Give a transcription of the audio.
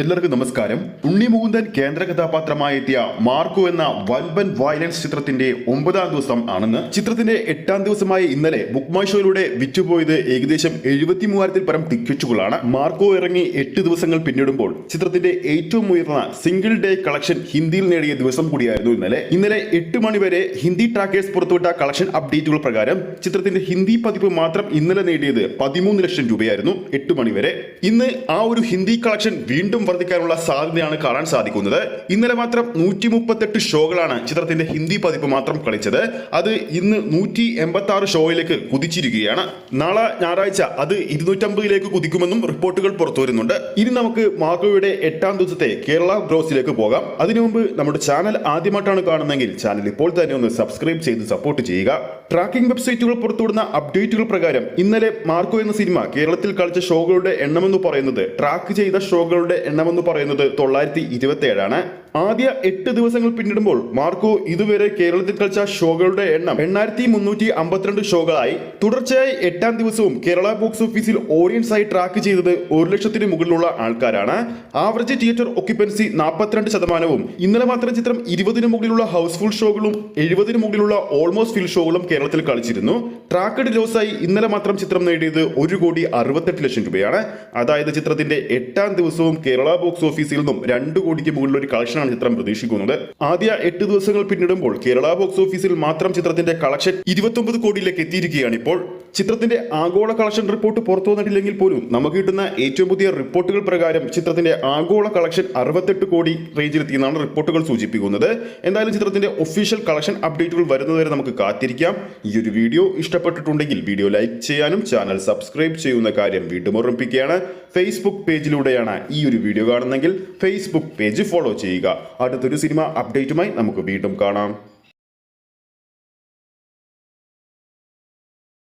എല്ലാവർക്കും നമസ്കാരം. ഉണ്ണി മുകുന്ദൻ കേന്ദ്ര കഥാപാത്രമായി എത്തിയ മാർക്കോ എന്ന വൻപൻ വയലൻസ് ചിത്രത്തിന്റെ ഒമ്പതാം ദിവസം ആണെന്ന് ചിത്രത്തിന്റെ എട്ടാം ദിവസമായ ഇന്നലെ ബുക്ക് മൈ ഷോയിലൂടെ വിറ്റുപോയത് ഏകദേശം എഴുപത്തി മൂവായിരത്തിൽ പരം ടിക്കറ്റുകളാണ്. മാർക്കോ ഇറങ്ങി എട്ട് ദിവസങ്ങൾ പിന്നിടുമ്പോൾ ചിത്രത്തിന്റെ ഏറ്റവും ഉയർന്ന സിംഗിൾ ഡേ കളക്ഷൻ ഹിന്ദിയിൽ നേടിയ ദിവസം കൂടിയായിരുന്നു ഇന്നലെ. ഇന്നലെ എട്ട് മണിവരെ ഹിന്ദി ട്രാക്കേഴ്സ് പുറത്തുവിട്ട കളക്ഷൻ അപ്ഡേറ്റുകൾ പ്രകാരം ചിത്രത്തിന്റെ ഹിന്ദി പതിപ്പ് മാത്രം ഇന്നലെ നേടിയത് പതിമൂന്ന് ലക്ഷം രൂപയായിരുന്നു എട്ട് മണിവരെ ഇന്ന് ആ ഒരു ഹിന്ദി കളക്ഷൻ വീണ്ടും വർദ്ധിക്കാനുള്ള സാധ്യതയാണ് കാണാൻ സാധിക്കുന്നത്. ഇന്നലെ മാത്രം നൂറ്റി മുപ്പത്തെട്ട് ഷോകളാണ് ചിത്രത്തിന്റെ ഹിന്ദി പതിപ്പ് മാത്രം കളിച്ചത്. അത് ഇന്ന് നൂറ്റി എൺപത്തി ആറ് ഷോയിലേക്ക് കുതിച്ചിരിക്കുകയാണ്. നാളെ ഞായറാഴ്ച അത് ഇരുന്നൂറ്റമ്പതിലേക്ക് കുതിക്കുമെന്നും റിപ്പോർട്ടുകൾ പുറത്തു വരുന്നുണ്ട്. ഇനി നമുക്ക് മാർക്കോയുടെ എട്ടാം ദിവസത്തെ കേരള ബ്രോസിലേക്ക് പോകാം. അതിനു മുമ്പ് നമ്മുടെ ചാനൽ ആദ്യമായിട്ടാണ് കാണുന്നതെങ്കിൽ ചാനൽ ഇപ്പോൾ തന്നെ ഒന്ന് സബ്സ്ക്രൈബ് ചെയ്ത് സപ്പോർട്ട് ചെയ്യുക. ട്രാക്കിംഗ് വെബ്സൈറ്റുകൾ പുറത്തുവിടുന്ന അപ്ഡേറ്റുകൾ പ്രകാരം ഇന്നലെ മാർക്കോ എന്ന സിനിമ കേരളത്തിൽ കളിച്ച ഷോകളുടെ എണ്ണമെന്ന് പറയുന്നത് ട്രാക്ക് ചെയ്ത ഷോകളുടെ എണ്ണമെന്ന് പറയുന്നത് തൊള്ളായിരത്തി ഇരുപത്തി ഏഴാണ് ആദ്യ എട്ട് ദിവസങ്ങൾ പിന്നിടുമ്പോൾ മാർക്കോ ഇതുവരെ കേരളത്തിൽ കളിച്ച ഷോകളുടെ എണ്ണം എണ്ണായിരത്തി മുന്നൂറ്റി അമ്പത്തിരണ്ട് ഷോകളായി. തുടർച്ചയായി എട്ടാം ദിവസവും കേരള ബോക്സ് ഓഫീസിൽ ഓഡിയൻസ് ആയി ട്രാക്ക് ചെയ്തത് ഒരു ലക്ഷത്തിന് മുകളിലുള്ള ആൾക്കാരാണ്. ആവറേജ് തിയേറ്റർ ഒക്യുപ്പൻസി നാൽപ്പത്തിരണ്ട് ശതമാനവും. ഇന്നലെ മാത്രം ചിത്രം ഇരുപതിന് മുകളിലുള്ള ഹൗസ്ഫുൾ ഷോകളും എഴുപതിന് മുകളിലുള്ള ഓൾമോസ്റ്റ് ഫിൽ ഷോകളും കേരളത്തിൽ കളിച്ചിരുന്നു. ട്രാക്കഡ് ലോസായി ഇന്നലെ മാത്രം ചിത്രം നേടിയത് ഒരു കോടി അറുപത്തെട്ട് ലക്ഷം രൂപയാണ്. അതായത് ചിത്രത്തിന്റെ എട്ടാം ദിവസവും കേരള ബോക്സ് ഓഫീസിൽ നിന്നും രണ്ട് കോടിക്ക് മുകളിൽ ഒരു കളക്ഷനാണ് ചിത്രം പ്രതീക്ഷിക്കുന്നത്. ആദ്യ എട്ട് ദിവസങ്ങൾ പിന്നിടുമ്പോൾ കേരള ബോക്സ് ഓഫീസിൽ മാത്രം ചിത്രത്തിന്റെ കളക്ഷൻ ഇരുപത്തൊമ്പത് കോടിയിലേക്ക് എത്തിയിരിക്കുകയാണ് ഇപ്പോൾ. ചിത്രത്തിന്റെ ആഗോള കളക്ഷൻ റിപ്പോർട്ട് പുറത്തു വന്നിട്ടില്ലെങ്കിൽ പോലും നമുക്ക് കിട്ടുന്ന ഏറ്റവും പുതിയ റിപ്പോർട്ടുകൾ പ്രകാരം ചിത്രത്തിന്റെ ആഗോള കളക്ഷൻ അറുപത്തെട്ട് കോടി റേഞ്ചിലെത്തിയെന്നാണ് റിപ്പോർട്ടുകൾ സൂചിപ്പിക്കുന്നത്. എന്തായാലും ചിത്രത്തിന്റെ ഒഫീഷ്യൽ കളക്ഷൻ അപ്ഡേറ്റുകൾ വരുന്നതുവരെ നമുക്ക് കാത്തിരിക്കാം. ഈ ഒരു വീഡിയോ ഇഷ്ടപ്പെട്ടിട്ടുണ്ടെങ്കിൽ വീഡിയോ ലൈക്ക് ചെയ്യാനും ചാനൽ സബ്സ്ക്രൈബ് ചെയ്യുന്ന കാര്യം വീണ്ടും ഓർമ്മിപ്പിക്കുകയാണ്. ഫേസ്ബുക്ക് പേജിലൂടെയാണ് ഈ ഒരു വീഡിയോ കാണുന്നെങ്കിൽ ഫേസ്ബുക്ക് പേജ് ഫോളോ ചെയ്യുക. അടുത്തൊരു സിനിമ അപ്ഡേറ്റുമായി നമുക്ക് വീണ്ടും കാണാം.